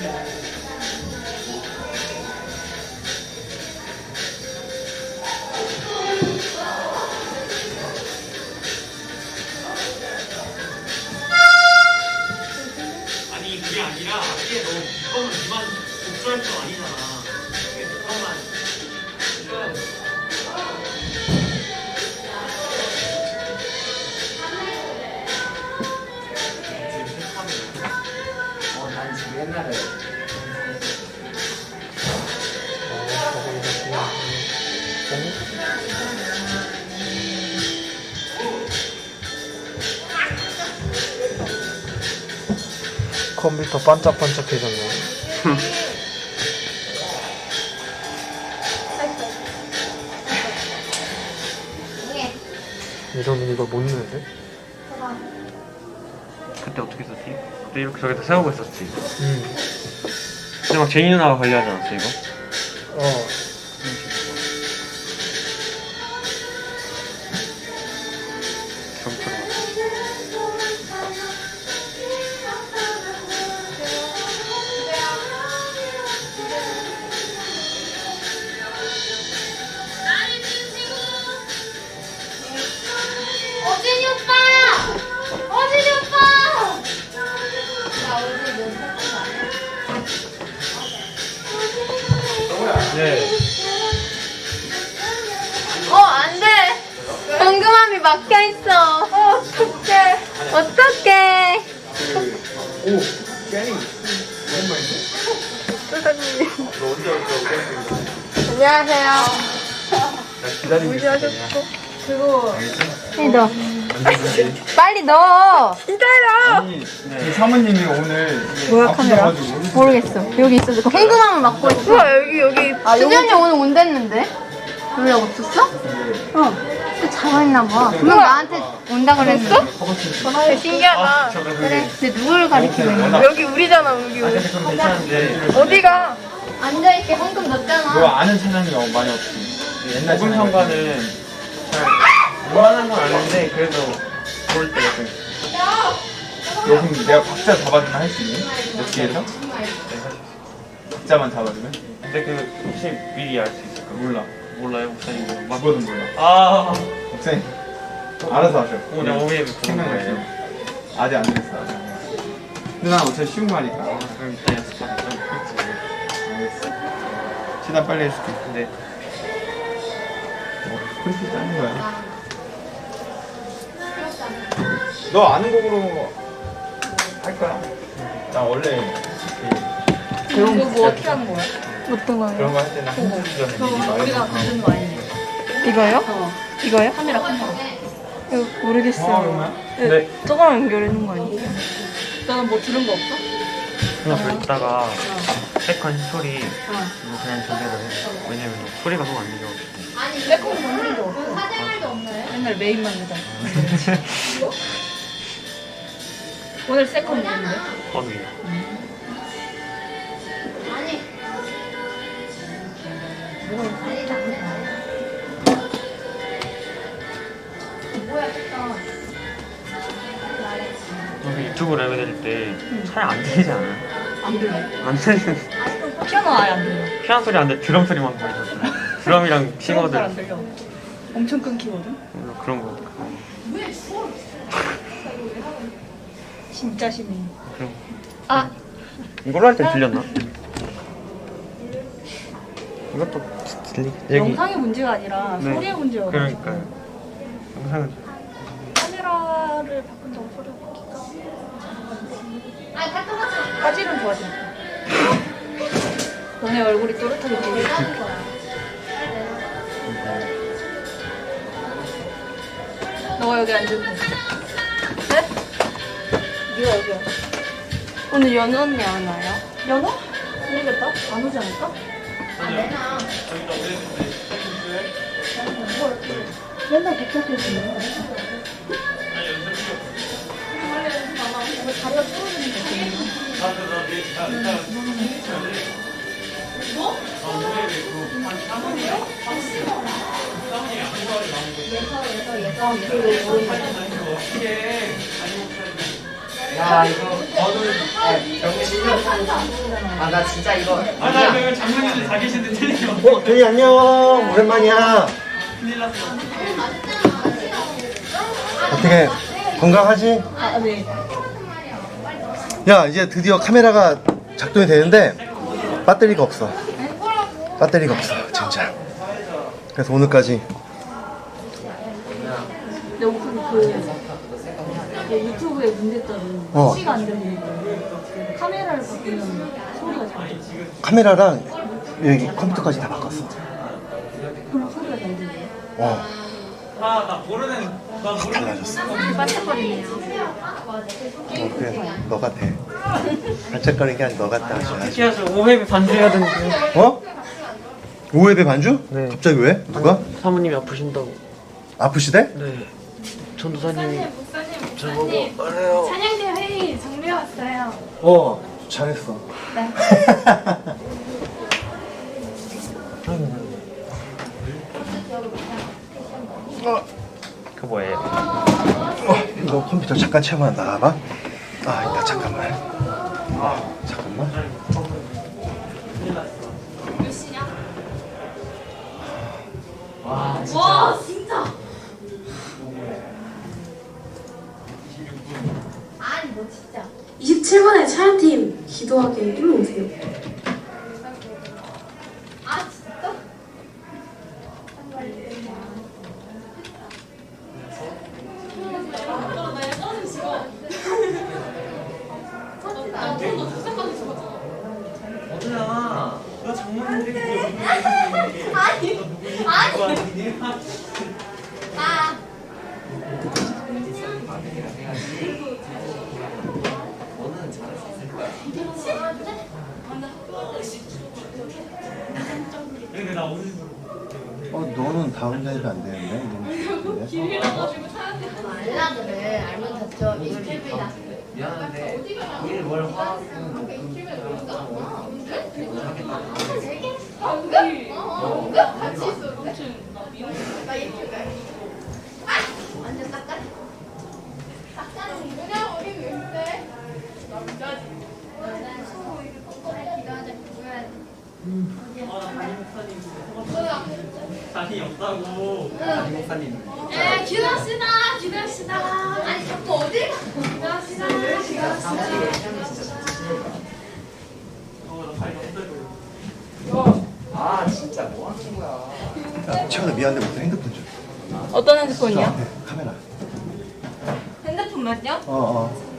아 컴퓨터 반짝반짝해졌네. 이러면 이걸 못 넣는데? 그때 어떻게 썼지? 그때 이렇게 저기다 세우고 있었지. 응. 근데 막 제니 누나가 관리하지 않았어 이거? 어. 어진이 오빠! 어진이 오빠! 나 어제 몇 네. 어, 안 돼! 궁금함이 막혀 있어. 어, 어떡해. 어떡해. 오, 깨니 오랜만이네. 안녕하세요. 기다리고 있 어. 빨리 넣어. 빨리 넣어. 아니, 그 사모님이 오늘 뭐야, 카메라? 모르겠어. 여기 있어. 궁금함을 막고 있어. 우와 여기 여기 아, 준현이 오늘 온댔는데? 연락 없었어? 어. 또 자고 있나 봐. 분명 나한테 온다 그랬는데? 되게 신기하다. 그래. 근데 누굴 가리키고 있는 거야? 여기 우리잖아 여기 우리. 그럼 괜찮은데. 어디가? 앉아있게 헌금 너 넣었잖아. 아는 어, 많이 없지. 옛날. 현관은 잘 무한한 건 아닌데 그래도 볼때 약간 너 그럼 내가 박자 잡아주면 할 수 있니? 몇 개에서? 박자만 잡아주면? 근데 그 혹시 미리 알 수 있을까? 몰라. 몰라요 목사님 막 그거는 몰라. 아, 목사님 알아서 하셔. 오늘 오후에? 거예요. 아직 안 됐어. 아직. 누나 어차피 쉬운 거 하니까. 아, 그럼 이따 연습하자. 알겠어. 시간 빨리 해줄게. 근데 어, 그렇게 짜는 거야. 너 아는 곡으로 할 거야? 나 원래 그 이거 뭐 어떻게 하는 거야? 어떤 거요? 그런 거 할 때는 한주 전에 미리 말해서 거 아니에요? 이거요? 이거요? 카메라 카메라. 이거 모르겠어요. 통화로만? 근데 저거랑 연결해놓은 거 아니에요? 너는 뭐 들은 거 없어? 그냥 듣다가 세컨 소리 이거 그냥 전달을 해. 왜냐면 소리가 너무 안 들려가지고. 빼꼼 건드린 적 없어. 맨날 메인만 보자. 오늘 세컨 누군데? 어디야? 아니. 아니, 장난 뭐야, 됐다. 여기 유튜브 랩 해드릴 때잘안 들리지 않아요? 안 들려. 안 들리는 피아노 아예 안 들려. 피아노 소리 안 돼. 드럼 소리만 들리거든. 드럼이랑 피아노 싱어들 잘안 들려. 엄청 끊기거든. 그런 거. 진짜 심해. 아, 이걸로 할 때 들렸나? 이것도 들리? 여기 영상의 문제가 아니라 네. 소리의 문제여가지고. 그러니까요. 영상은 카메라를 바꾼 다고 소리가 바뀌까? 아니, 카톡 같은 거. 화질은 좋아져. 너네 얼굴이 또렷하게 보이지? 너가 여기 앉으면 돼. 네? 네가 여기 앉아. 오늘 연우 언니 안 와요? 연우? 모르겠다. 안 오지 않을까? 맨날 복잡해지네. 다리가 부러지는 거 뭐? 어, 노래 있고. 아, 사무요 야 이거 저는 여기 실력 아나 진짜 이거 아나 이거 장모님들 다 계신데 틀리면 어, 도희 안녕. 오랜만이야. 어떻게 건강하지? 아, 네. 야, 이제 드디어 카메라가 작동이 되는데 배터리가 없어. 배터리가 없어. 그래서 오늘까지 근데 오픈 그 유튜브에 문제 떠는 어. 시가 안 되는 거. 카메라를 바꾸면 소리가 잘 돼. 카메라랑 여기 컴퓨터까지 다 바꿨어. 그럼 소리가 잘 들려. 어, 아 나 모르는 나 모르는 달라졌어. 반짝거리네요. 어, 그래, 너 같아. 반짝거리는 게 아니라 너 같다. 아주. 아주. 키아서 5회비 반주해야 되는데 어? 5회배 반주? 네. 갑자기 왜? 누가? 사모님이 아프신다고 아프시대? 네 전도사님이 저보고 찬양대 회의 정리해 왔어요. 어, 잘했어. 네. 그 뭐예요? 어, 너 컴퓨터 잠깐 체험한 나가봐. 아, 있다 잠깐만. 아, 기도하게 일로 오세요. 아 진짜? 어디야 너 장모님들이 아니 아니. 아. 근데 나 오늘 어, 너는 다음 달에 안 되는데? 너는 좋은데? 알라드를 알면 됐죠. 인터뷰다. 미안한데 내일 월 화수 완전 닦아. 닦아는 그냥 어디 왜 남자지. 기도하자 기도해야 돼. 자신이 없다고 아니 목사님 에 기도합시다 기도합시다. 아니 자꾸 어딜 가? 기도합시다 기도합시다. 어 나 발이 없다고 아 진짜 뭐 하는 거야 야, 채원아 미안한데 무슨 핸드폰 좀. 어떤 핸드폰이요? 앞에 카메라. 핸드폰만요? 어, 어.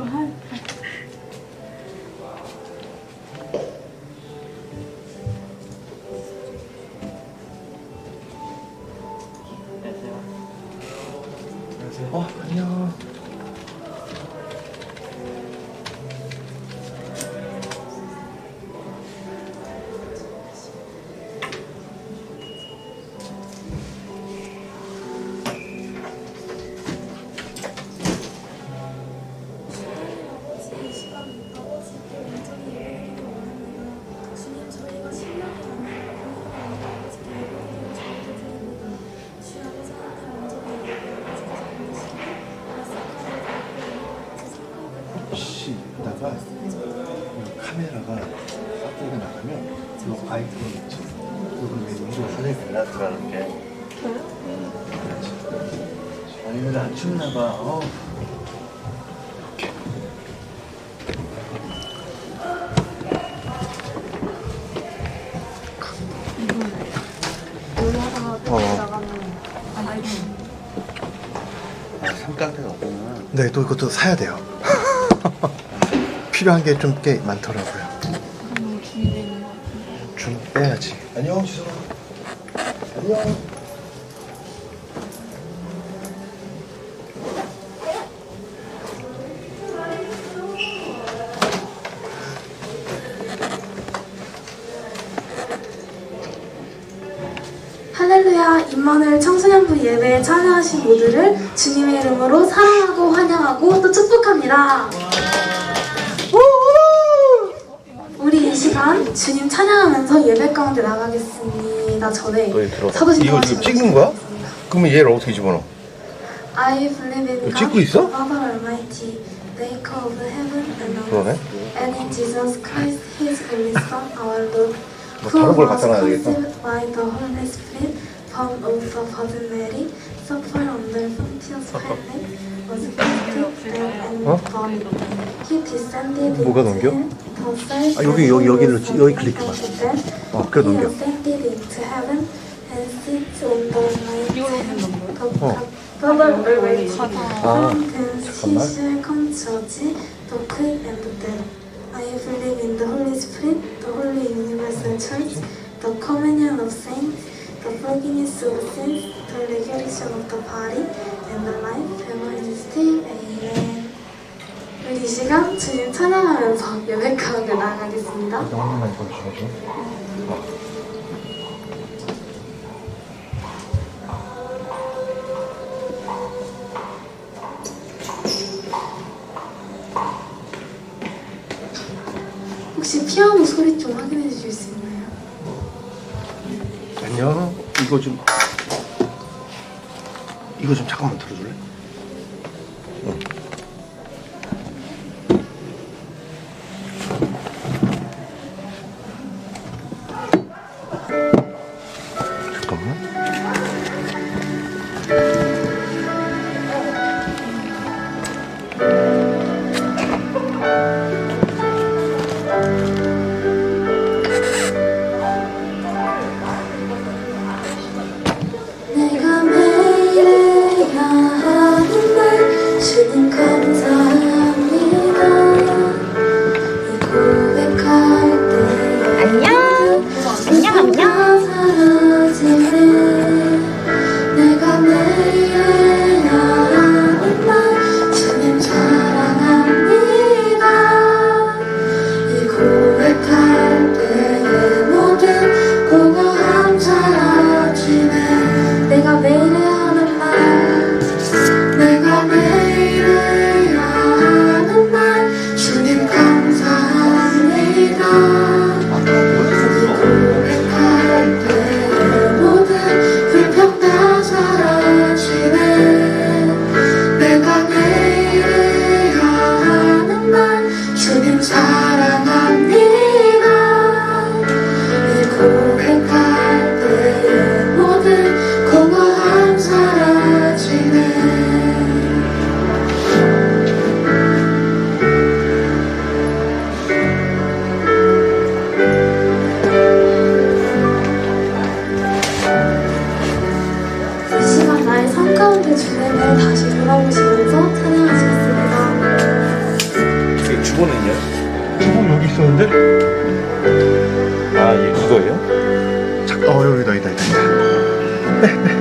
어, 싹둑이가 나가면 요 아이템 있지. 요걸 왜 이거 선생님 밸런스라는 게. 응, 그렇지. 아니 근데 안 춥나 봐. 어. 어. 아, 삼각대가 없구나. 네, 또 이것도 사야 돼요. 필요한 게 좀 꽤 많더라고요. 좀 빼야지. 안녕, 지성아. 안녕. 할렐루야 임마누엘 청소년부 예배에 참여하신 모두를 주님의 이름으로 사랑하고 환영하고 또 축복합니다. 우리 이 시간 주님 찬양하면서 예배 가운데 나가겠습니다. 전에 사도신 이거 지금 찍는 거야? 그러면 얘를 어떻게 집어넣어? I believe in 이거 찍고 있어? Father Almighty, Maker of heaven and earth, 그러네. and in Jesus Christ, His only Son, our Lord, 뭐 who 다른 걸 was 갖다 놔야 되겠다. conceived by the Holy Spirit, born of the Virgin Mary, suffered under Pontius Pilate, was crucified and 어? died. He descended 뭐가 into 넘겨? the third 아, 여기, 여기, 여기를 heaven 치- 여기 클릭해봐. 어, 그래 넘겨. and of 어. 아, 잠깐만. and dead. I believe in the Holy Spirit, the Holy Universal Church, the communion of saints, the forgiveness of sins, the resurrection of the body, and the life everlasting. Amen. 이 시간 주님 찬양하면서 예배 가운데 나가겠습니다. 영혼만 보여주셔가지고. 혹시 피아노 소리 좀 확인해 주실 수 있나요? 안녕. 이거 좀 이거 좀 잠깐만 들어줄래? 주님을 다시 돌아오시면서 찬양하셨습니다. 그 주보는요? 주보 여기 있었는데? 아, 이거예요? 잠깐, 어, 여기다, 이다, 이다, 이다.